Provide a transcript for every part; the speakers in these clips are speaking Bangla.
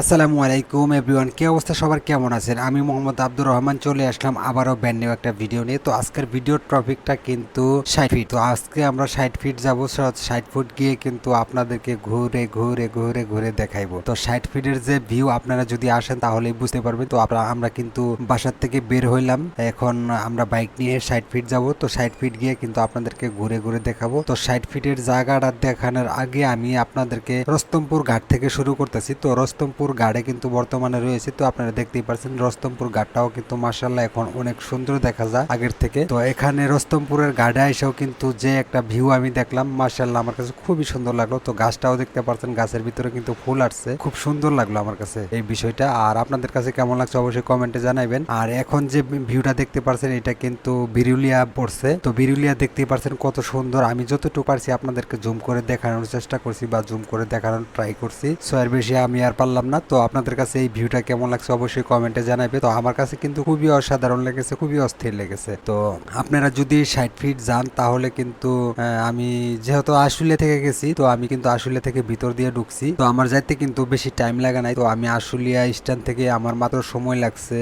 আসসালামু আলাইকুম এভরিওয়ান, কি অবস্থা? সবার কেমন আছেন? আমি মোহাম্মদ আব্দুর রহমান, চলে আসলাম আবারও ব্যান্ড একটা ভিডিও নিয়ে। তো আজকের ভিডিওর টপিকটা কিন্তু ষাট ফিট তো আজকে আমরা ষাট ফিট যাব ষাট ফুট গিয়ে কিন্তু আপনাদেরকে ঘুরে ঘুরে ঘুরে ঘুরে দেখাইবো। তো ষাট ফিটের যে ভিউ আপনারা যদি আসেন তাহলেই বুঝতে পারবেন। তো আমরা আমরা কিন্তু বাসার থেকে বের হইলাম। এখন আমরা বাইক নিয়ে ষাট ফিট যাব। তো ষাট ফিট গিয়ে কিন্তু আপনাদেরকে ঘুরে ঘুরে দেখাবো। তো ষাট ফিটের জায়গাটা দেখানোর আগে আমি আপনাদেরকে রস্তমপুর ঘাট থেকে শুরু করতেছি। তো রস্তমপুর ঘাটে কিন্তু বর্তমানে রয়েছে, তো আপনারা দেখতেই পাচ্ছেন রস্তমপুর ঘাটটাও কিন্তু মার্শাল্লাহ এখন অনেক সুন্দর দেখা যায় আগের থেকে। তো এখানে রস্তমপুরের ঘাটে এসেও কিন্তু যে একটা ভিউ আমি দেখলাম মার্শাল্লাহ আমার কাছে খুবই সুন্দর লাগল। তো গাছটাও দেখতে পাচ্ছেন গাছের ভিতরে কিন্তু ফুল আসছে। খুব সুন্দর লাগল আমার কাছে এই বিষয়টা। আর আপনাদের কাছে কেমন লাগছে অবশ্যই কমেন্টে জানাবেন আর এখন যে ভিউটা দেখতে পাচ্ছেন এটা কিন্তু বিরুলিয়া পড়ছে। তো বিরুলিয়া দেখতে পাচ্ছেন কত সুন্দর। আমি যতটুকু পারছি আপনাদেরকে জুম করে দেখানোর চেষ্টা করছি বা জুম করে দেখানোর ট্রাই করছি। সো এর বেশি আমি আর পারলাম না। তো আপনাদের কাছে এই ভিউটা কেমন লাগছে অবশ্যই কমেন্টে জানাবে তো আমার কাছে কিন্তু খুবই অসাধারণ লেগেছে, খুবই অস্থির লেগেছে। তো আপনারা যদি ষাট ফিট যান, তাহলে কিন্তু আমি যেহেতু আশুলিয়া থেকে গেছি, তো আমি কিন্তু আশুলিয়া থেকে ভিতর দিয়ে ঢুকছি। তো আমার যাইতে কিন্তু বেশি টাইম লাগে নাই। তো আমি আশুলিয়া স্ট্যান্ড থেকে আমার মাত্র সময় লাগছে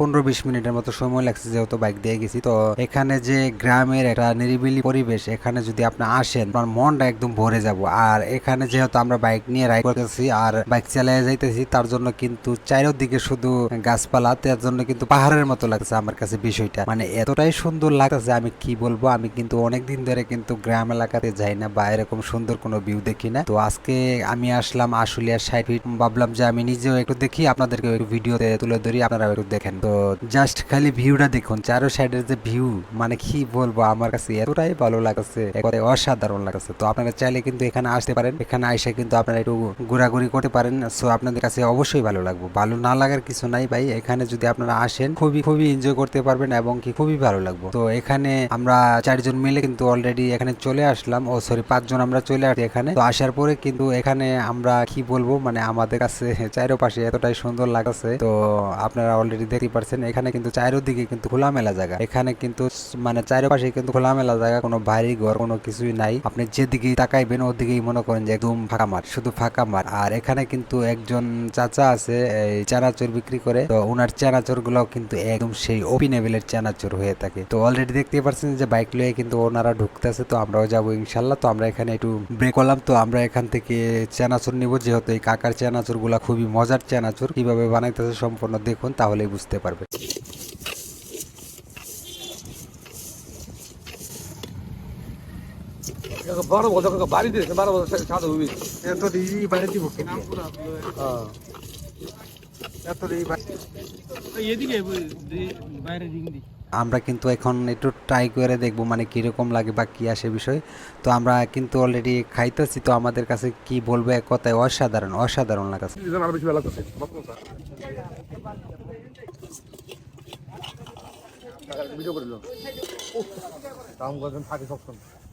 পনেরো বিশ মিনিটের মতো সময় লাগছে যেহেতু বাইক দিয়ে গেছি। তো এখানে যে গ্রামের একটা নিরিবিলি পরিবেশ, এখানে যদি আপনি আসেন, আপনার মনটা একদম ভরে যাব। আর এখানে যেহেতু আমরা বাইক নিয়ে রাইড করতেছি, আর বাইক চালিয়ে যাইতেছি তার জন্য কিন্তু চারিদিকে শুধু গাছপালা, তার জন্য কিন্তু পাহাড়ের মতো লাগছে আমার কাছে বিষয়টা। মানে এতটাই সুন্দর লাগতেছে, আমি কি বলব? আমি কিন্তু অনেক দিন ধরে কিন্তু গ্রাম এলাকাতে যাই না বা এরকম সুন্দর কোনো ভিউ দেখি না। তো আজকে আমি আসলাম আশুলিয়া সাইড ভাবলাম যে আমি নিজেও একটু দেখি আপনাদেরকে ভিডিওতে তুলে ধরি আপনারা একটু দেখেন। তো জাস্ট খালি ভিউটা দেখুন, চারো সাইডের যে ভিউ মানে কি বলব? আমার কাছে এতটাই ভালো লাগছে একবারে অসাধারণ লাগছে তো আপনারা চাইলে কিন্তু এখানে আসতে পারেন, এখানে এসে কিন্তু আপনারা একটু ঘোরাঘুরি করতে পারেন। সো আপনাদের কাছে অবশ্যই ভালো লাগবে। ভালো না লাগার কিছু নাই ভাই। এখানে যদি আপনারা আসেন, খুবই খুবই এনজয় করতে পারবেন এবং কি খুবই ভালো লাগবে। তো এখানে আমরা চারজন মিলে কিন্তু অলরেডি এখানে চলে আসলাম। ও সরি পাঁচজন আমরা চলে আসি এখানে। তো আসার পরে কিন্তু এখানে আমরা কি বলব? মানে আমাদের কাছে চারোপাশে এতটাই সুন্দর লাগছে তো আপনারা অলরেডি দেখতে পারছেন, এখানে কিন্তু চারিদিকে কিন্তু খোলামেলা জায়গা। এখানে কিন্তু মানে চারপাশে কিন্তু খোলামেলা জায়গা, কোনো বাড়ি ঘর, কোনো কিছুই নাই। আপনি যেদিকে তাকাইবেন, ওদিকেই মনে করেন যে একদম ফাঁকা মাঠ। শুধু ফাঁকা মাঠ। আর এখানে কিন্তু একজন চাচা আছে, এই চানাচুর বিক্রি করে। তো ওনার চানাচুর গুলাও কিন্তু একদম সেই ওপিনেবেলের চানাচুর হয়ে থাকে। তো অলরেডি দেখতে পাচ্ছেন যে বাইক লয়ে কিন্তু ওনারা ঢুকতেছে, তো আমরাও যাব ইনশাল্লাহ। তো আমরা এখানে একটু ব্রেক করলাম। তো আমরা এখান থেকে চানাচুর নিব, যেহেতু এই কাকার চানাচুরগুলা খুবই মজার চানাচুর। কীভাবে বানাইতেছে সম্পূর্ণ দেখুন, তাহলেই বুঝতে পারবেন। বারো বছর সাদা হবি। এত দিদি বাড়ি দিব এত দিদি এদিকে বাইরে দিক দি আমরা কিন্তু এখন একটু ট্রাই করে দেখব মানে কীরকম লাগে বা কি আসে বিষয়। তো আমরা কিন্তু অলরেডি খাইতেছি তো আমাদের কাছে কি বলব এক কথায় অসাধারণ অসাধারণ লাগাছে আরও বেশি ভালো লাগছে ভিডিও করে দাম করবেন থাকে সবসময়?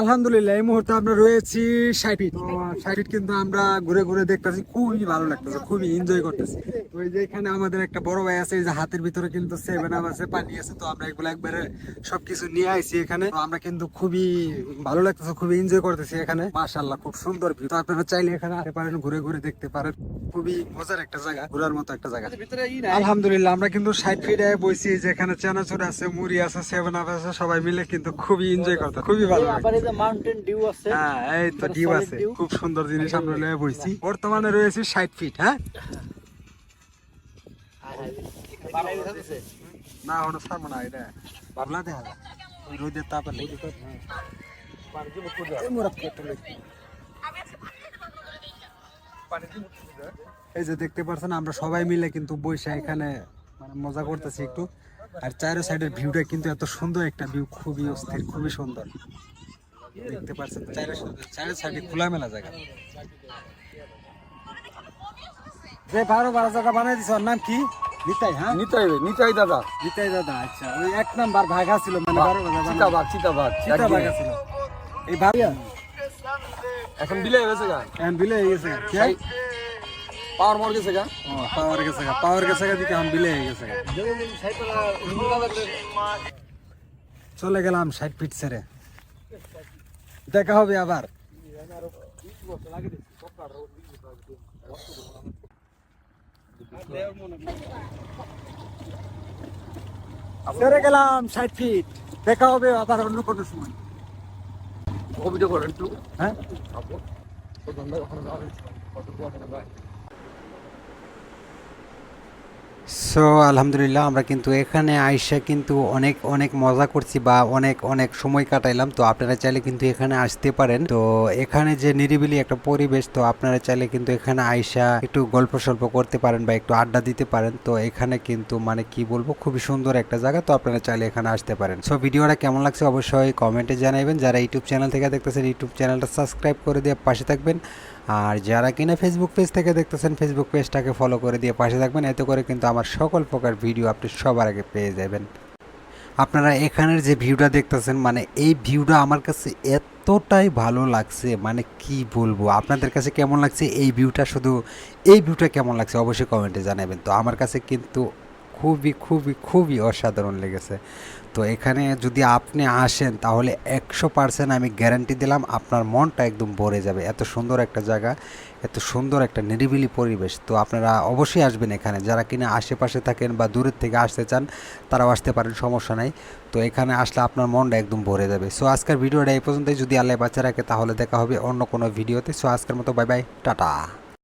আলহামদুলিল্লাহ, এই মুহূর্তে আমরা রয়েছি ষাট ফিট ষাট কিন্তু আমরা ঘুরে ঘুরে দেখতেছি, খুবই ভালো লাগতেছে, খুবই এনজয় করতেছি। তো এই যে এখানে আমাদের একটা বড় ভাই আছে, এই যে হাতের ভিতরে কিন্তু সেভেন আপ আছে, পানি আছে, তো আমরা এগুলো একবারে সবকিছু নিয়ে আইছি এখানে। তো আমরা কিন্তু খুবই ভালো লাগতেছে, খুবই এনজয় করতেছি এখানে। মাশাআল্লাহ, খুব সুন্দর ভিউ তো আপনারা চাইলে এখানে আসতে পারেন, ঘুরে ঘুরে দেখতে পারেন। খুবই মজার একটা জায়গা, ঘোরার মতো একটা জায়গা। আলহামদুলিল্লাহ, আমরা কিন্তু ষাট ফিটে বসি যেখানে চানাচুর আছে, মুড়ি আছে সেভেন আপ আছে, সবাই মিলে কিন্তু খুবই এনজয় করতে খুবই ভালো মাউন্টেন ডিউ আছে। হ্যাঁ এই তো ডিউ আছে। খুব সুন্দর জিনিস আমরা লয়ে বইছি। বর্তমানে রয়েছে ষাট ফিট হ্যাঁ? না ওটা ছাড়বো না এটা ভাবলা দেখা। ওই রোদের তাপে লেগে। এই যে দেখতে পাচ্ছেন আমরা সবাই মিলে কিন্তু বসে এখানে মানে মজা করতেছি একটু। আর চারো সাইডের ভিউটা কিন্তু এত সুন্দর একটা ভিউ খুবই অস্থির খুবই সুন্দর। দেখতে পাচ্ছেন চারো চারো সাইডে খোলামেলা জায়গা। যে বারো বারো জায়গা বানাই দিছ ওর নাম কি? নিতাই হ্যাঁ? নিতাই নিতাই দাদা। নিতাই দাদা আচ্ছা। ওই এক নাম্বার ভাগা ছিল মানে বারো বাজার চিতাবাগ চিতাবাগ চিতা ভাগ ছিল। এই ভাবিয়া এখন বিলে হয়ে গেছে এখন বিলে হয়ে গেছে? পাওয়ার মর গেছে গা। পাওয়ার গেছে গা পাওয়ার গেছে গা দিকে আমি বিলে হয়ে গেছে গা। চলে গেলাম ষাট ফিট ছেড়ে। দেখা হবে আবার। ছেড়ে গেলাম ষাট ফিট দেখা হবে আবার অন্য কোনো সময়। ভিডিও করেন একটু। হ্যাঁ? সো আলহামদুলিল্লাহ, আমরা কিন্তু এখানে আইসা কিন্তু অনেক অনেক মজা করছি বা অনেক অনেক সময় কাটাইলাম। তো আপনারা চাইলে কিন্তু এখানে আসতে পারেন। তো এখানে যে নিরিবিলি একটা পরিবেশ, তো আপনারা চাইলে কিন্তু এখানে আইসা একটু গল্প সল্প করতে পারেন বা একটু আড্ডা দিতে পারেন। তো এখানে কিন্তু মানে কি বলব, খুবই সুন্দর একটা জায়গা। তো আপনারা চাইলে এখানে আসতে পারেন। সো ভিডিওটা কেমন লাগছে অবশ্যই কমেন্টে জানাবেন যারা ইউটিউব চ্যানেল থেকে দেখতেছেন ইউটিউব চ্যানেলটা সাবস্ক্রাইব করে দিয়ে পাশে থাকবেন। আর যারা কিনা ফেসবুক পেজ থেকে দেখতেছেন ফেসবুক পেজটাকে ফলো করে দিয়ে পাশে থাকবেন। এতে করে কিন্তু আমার সকল প্রকার ভিডিও আপনি সবার আগে পেয়ে যাবেন। আপনারা এখানের যে ভিউটা দেখতেছেন মানে এই ভিউটা আমার কাছে এতটাই ভালো লাগছে মানে কি বলব? আপনাদের কাছে কেমন লাগছে? এই ভিউটা শুধু, এই ভিউটা কেমন লাগছে? অবশ্যই কমেন্টে জানাবেন। তো আমার কাছে কিন্তু খুবই খুবই খুবই অসাধারণ লেগেছে। তো এখানে যদি আপনি আসেন, তাহলে একশো পার্সেন্ট আমি গ্যারান্টি দিলাম আপনার মনটা একদম ভরে যাবে। এত সুন্দর একটা জায়গা, এত সুন্দর একটা নিরিবিলি পরিবেশ। তো আপনারা অবশ্যই আসবেন এখানে। যারা কিনা আশেপাশে থাকেন বা দূরের থেকে আসতে চান, তারাও আসতে পারেন, সমস্যা নাই। তো এখানে আসলে আপনার মনটা একদম ভরে যাবে। সো আজকের ভিডিওটা এই পর্যন্তই। যদি আল্লাহ বাচ্চা রাখে, তাহলে দেখা হবে অন্য কোনো ভিডিওতে। সো আজকের মতো বাই বাই টাটা।